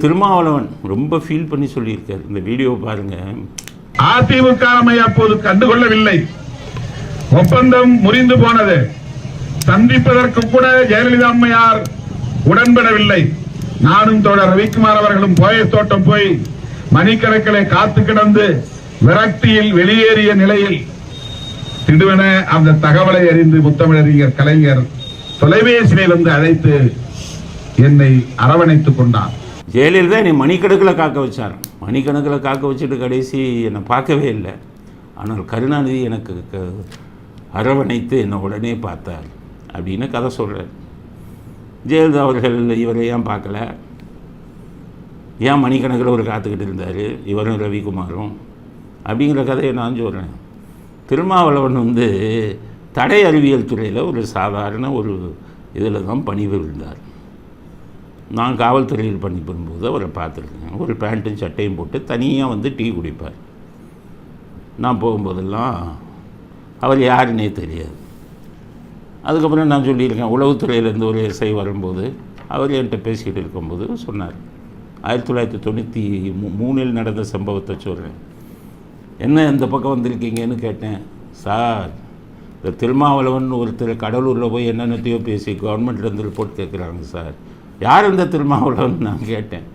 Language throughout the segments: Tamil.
திருமாவளவன் ரொம்ப ஃபீல் பண்ணி சொல்லியிருக்காரு. இந்த வீடியோ பாருங்க. அதிமுக அப்போது கண்டுகொள்ளவில்லை. ஒப்பந்தம் முறிந்து போனது. சந்திப்பதற்கு கூட ஜெயலலிதா அம்மையார் உடன்படவில்லை. நானும் தோழர் ரவிக்குமார் அவர்களும் போய தோட்டம் போய் மணிக்கணக்கிலே காத்து கிடந்து விரக்தியில் வெளியேறிய நிலையில் திடுவென அந்த தகவலை அறிந்து முத்தமிழறிஞர் கலைஞர் தொலைபேசியை வந்து அழைத்து என்னை அரவணைத்துக் கொண்டார். ஜெயலலிதா என்னை மணிக்கணக்கில் காக்க வச்சார். மணிக்கணக்கில் காக்க வச்சுட்டு கடைசி என்னை பார்க்கவே இல்லை. ஆனால் கருணாநிதி எனக்கு க- அரவணைத்து என்னை உடனே பார்த்தார் அப்படின்னு கதை சொல்கிறார் ஜெயலலிதா அவர்கள் இவரை ஏன் பார்க்கல? ஏன் மணிக்கணக்கில் ஒரு காத்துக்கிட்டு இருந்தார்? இவரும் ரவிக்குமாரும் அப்படிங்கிற கதையை நான் சொல்கிறேன் திருமாவளவன் வந்து தடை அறிவியல் துறையில் ஒரு சாதாரண ஒரு இதில் தான் பணிபுரிந்தார். நான் காவல்துறையில் பணிபுரியும்போது அவரை பார்த்துருக்கேன். ஒரு பேண்ட்டும் சட்டையும் போட்டு தனியாக வந்து டீ குடிப்பார். நான் போகும்போதெல்லாம் அவர் யாருன்னே தெரியாது. அதுக்கப்புறம் நான் சொல்லியிருக்கேன் உளவுத்துறையிலேருந்து ஒரு இசை வரும்போது அவர் என்கிட்ட பேசிக்கிட்டு இருக்கும்போது சொன்னார் ஆயிரத்தி தொள்ளாயிரத்தி தொண்ணூற்றி மூ மூணில் நடந்த சம்பவத்தை சொல்கிறேன் என்ன இந்த பக்கம் வந்திருக்கீங்கன்னு கேட்டேன். சார் இந்த திருமாவளவன் ஒருத்தர் கடலூரில் போய் என்னென்னத்தையோ பேசி கவர்மெண்ட்லேருந்து ரிப்போர்ட் கேட்குறாங்க சார். யார் இந்த திருமாவளவன் நான் கேட்டேன்.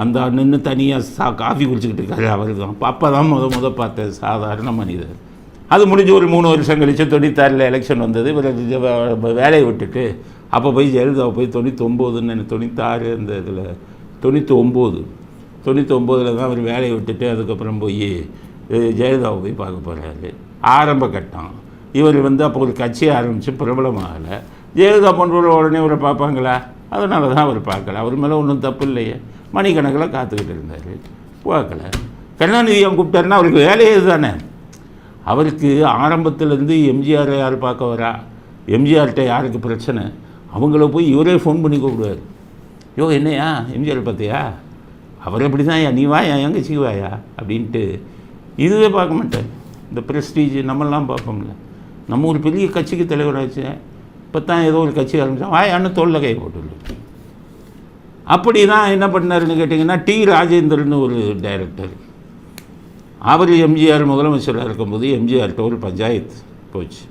அந்த நின்று தனியாக சா காஃபி குடிச்சிக்கிட்டு இருக்காரு அவர் தான் அப்போ தான் முத முத பார்த்தேன் சாதாரண மனிதர். அது முடிஞ்சு ஒரு மூணு வருஷம் கழிச்சு தொண்ணூத்தாறில் எலெக்ஷன் வந்தது. இவர் வேலையை விட்டுட்டு அப்போ போய் ஜெயலலிதாவை போய் தொண்ணூத்தொம்போதுன்னு தொண்ணூத்தாறு இந்த இதில் தொண்ணூற்றி ஒம்பது தொண்ணூற்றி ஒம்போதில் தான் அவர் வேலையை விட்டுட்டு அதுக்கப்புறம் போய் ஜெயலலிதாவை போய் பார்க்க போகிறாரு ஆரம்ப கட்டம். இவர் வந்து அப்போ ஒரு கட்சியை ஆரம்பித்து பிரபலமாகலை. ஜெயலலிதா போன்றவரை உடனே இவரை பார்ப்பாங்களா? அதனால தான் அவர் பார்க்கல. அவர் மேலே ஒன்றும் தப்பு இல்லையே. மணிக்கணக்கில் காத்துக்கிட்டு இருந்தார். பார்க்கல. கருணாநிதி அவன் கூப்பிட்டாருன்னா அவருக்கு வேலையே தானே அவருக்கு ஆரம்பத்திலேருந்து எம்ஜிஆர் யார் பார்க்க வரா? எம்ஜிஆர்கிட்ட யாருக்கு பிரச்சனை? அவங்கள போய் இவரே ஃபோன் பண்ணி கூப்பிடுவார். யோ என்னையா? எம்ஜிஆர் பார்த்தியா? அவர் எப்படி தான் நீ வாயா? எங்கே சிவாயா அப்படின்ட்டு இதுவே பார்க்க மாட்டேன் இந்த ப்ரெஸ்டீஜ் நம்மெல்லாம் பார்ப்போம்ல. நம்ம ஒரு பெரிய கட்சிக்கு தலைவராச்சு. இப்போ தான் ஏதோ ஒரு கட்சி ஆரம்பித்தோம் வாயான்னு தோளில் கை போட்டுள்ளது அப்படி தான் என்ன பண்ணாருன்னு கேட்டிங்கன்னா டி ராஜேந்திரன் ஒரு டைரக்டர் அவர் எம்ஜிஆர் முதலமைச்சராக இருக்கும்போது எம்ஜிஆர்கிட்ட ஒரு பஞ்சாயத்து போச்சு.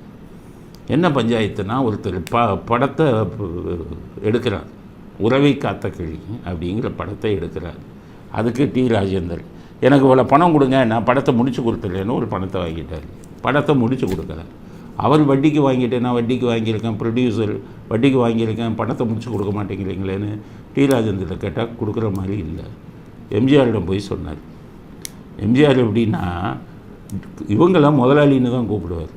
என்ன பஞ்சாயத்துனா ஒருத்தர் ப படத்தை எடுக்கிறார். உறவை காத்த கிழி அப்படிங்கிற படத்தை எடுக்கிறார். அதுக்கு டி ராஜேந்தர். எனக்கு இவ்வளோ பணம் கொடுங்க நான் படத்தை முடிச்சு கொடுத்துட்றேன்னு ஒரு பணத்தை வாங்கிட்டார். படத்தை முடிச்சு கொடுக்குறேன் அவர் வட்டிக்கு வாங்கிட்டு நான் வட்டிக்கு வாங்கியிருக்கேன் ப்ரொடியூசர் வட்டிக்கு வாங்கியிருக்கேன் பணத்தை முடிச்சு கொடுக்க மாட்டேங்கிறீங்களேன்னு டி ராஜேந்திர கேட்டால் கொடுக்குற மாதிரி இல்லை. எம்ஜிஆரிடம் போய் சொன்னார். எம்ஜிஆர் எப்படின்னா இவங்களாம் முதலாளின்னு தான் கூப்பிடுவார்.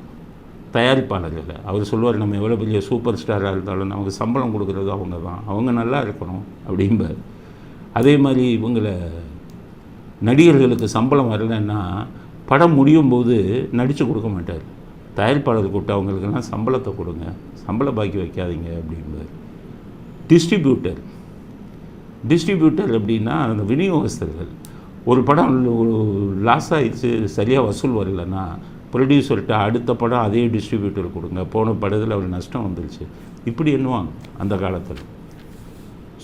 தயாரிப்பாளர்களை. அவர் சொல்லுவார் நம்ம எவ்வளோ பெரிய சூப்பர் ஸ்டாராக இருந்தாலும் நமக்கு சம்பளம் கொடுக்குறது அவங்க தான். அவங்க நல்லா இருக்கணும் அப்படிம்பார். அதே மாதிரி இவங்களை நடிகர்களுக்கு சம்பளம் வரலைன்னா படம் முடியும் போது நடித்து கொடுக்க மாட்டார். தயாரிப்பாளர் கூப்பிட்டு அவங்களுக்கெல்லாம் சம்பளத்தை கொடுங்க. சம்பள பாக்கி வைக்காதீங்க அப்படிம்பார். டிஸ்ட்ரிபியூட்டர் டிஸ்ட்ரிபியூட்டர் அப்படின்னா அந்த விநியோகஸ்தர்கள். ஒரு படம் லாஸ் ஆகிடுச்சு சரியாக வசூல் வரலன்னா ப்ரொடியூசர்கிட்ட அடுத்த படம் அதே டிஸ்ட்ரிபியூட்டர் கொடுங்க. போன படத்தில் அவர் நஷ்டம் வந்துருச்சு. இப்படி என்னவாங்க அந்த காலத்தில்.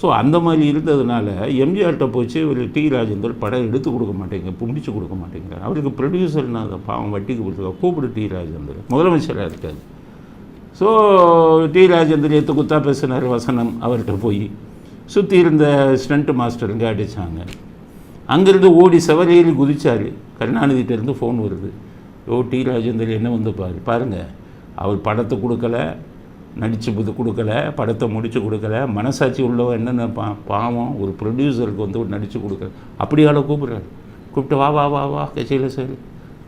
ஸோ அந்த மாதிரி இருந்ததுனால எம்ஜிஆர்கிட்ட போச்சு ஒரு டி ராஜேந்தர் படம் எடுத்து கொடுக்க மாட்டேங்க முடிச்சு கொடுக்க மாட்டேங்கிறார். அவருக்கு ப்ரொடியூசர்னா அதை பாவம் வட்டிக்கு கொடுத்துருக்கா கூப்பிடு டி ராஜேந்தர். முதலமைச்சராக இருக்காது ஸோ டி ராஜேந்தர் எத்து குத்தா பேசினார் வசனம் அவர்கிட்ட போய். சுற்றி இருந்த ஸ்டண்ட் மாஸ்டருங்க அடித்தாங்க அங்கேருந்து ஓடி செவரேறி குதித்தார் கருணாநிதிட்டேருந்து ஃபோன் வருது. ஓ டி ராஜேந்தர் என்ன வந்து பாரு பாருங்கள் அவர் படத்தை கொடுக்கல நடித்து புது கொடுக்கல படத்தை முடித்து கொடுக்கல மனசாட்சி உள்ளவன் என்னென்ன பா பாவம் ஒரு ப்ரொடியூசருக்கு வந்து ஒரு நடித்து கொடுக்கல. அப்படியால கூப்பிட்றாரு. கூப்பிட்டு வா வா வா வா கட்சியில் சேரு.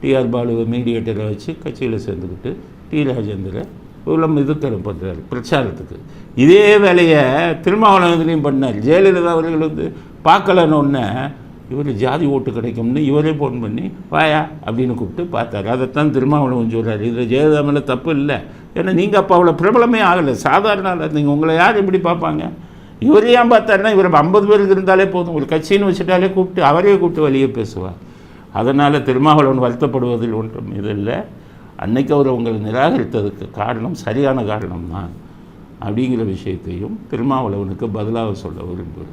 டிஆர் பாலுவை மீடியேட்டரை வச்சு கட்சியில் சேர்ந்துக்கிட்டு டி ராஜேந்திர இவ்வளோ இது பண்ணுறாரு பிரச்சாரத்துக்கு. இதே வேலையை திருமாவளவன்லையும் பண்ணார். ஜெயலலிதா அவர்கள் வந்து பார்க்கலன்னு ஒன்று இவர் ஜாதி ஓட்டு கிடைக்கும்னு இவரே ஃபோன் பண்ணி வாயா அப்படின்னு கூப்பிட்டு பார்த்தாரு. அதைத்தான் திருமாவளவன் சொல்கிறார் இதில் ஜெயலலிதா மேலே தப்பு இல்லை. ஏன்னா நீங்கள் அப்போ அவ்வளோ பிரபலமே ஆகலை. சாதாரண நீங்கள் உங்களை யார் எப்படி பார்ப்பாங்க? இவர் ஏன் பார்த்தாருன்னா இவர் ஐம்பது பேருக்கு இருந்தாலே போதும். ஒரு கட்சின்னு வச்சுட்டாலே கூப்பிட்டு அவரே கூப்பிட்டு வெளியே பேசுவார். அதனால் திருமாவளவன் வருத்தப்படுவதில் ஒன்றும் இது இல்லை. அன்னைக்கு அவர் உங்களை நிராகரித்ததுக்கு காரணம் சரியான காரணம் தான் அப்படிங்கிற விஷயத்தையும் திருமாவளவனுக்கு பதிலாக சொல்ல விரும்புகிறேன்.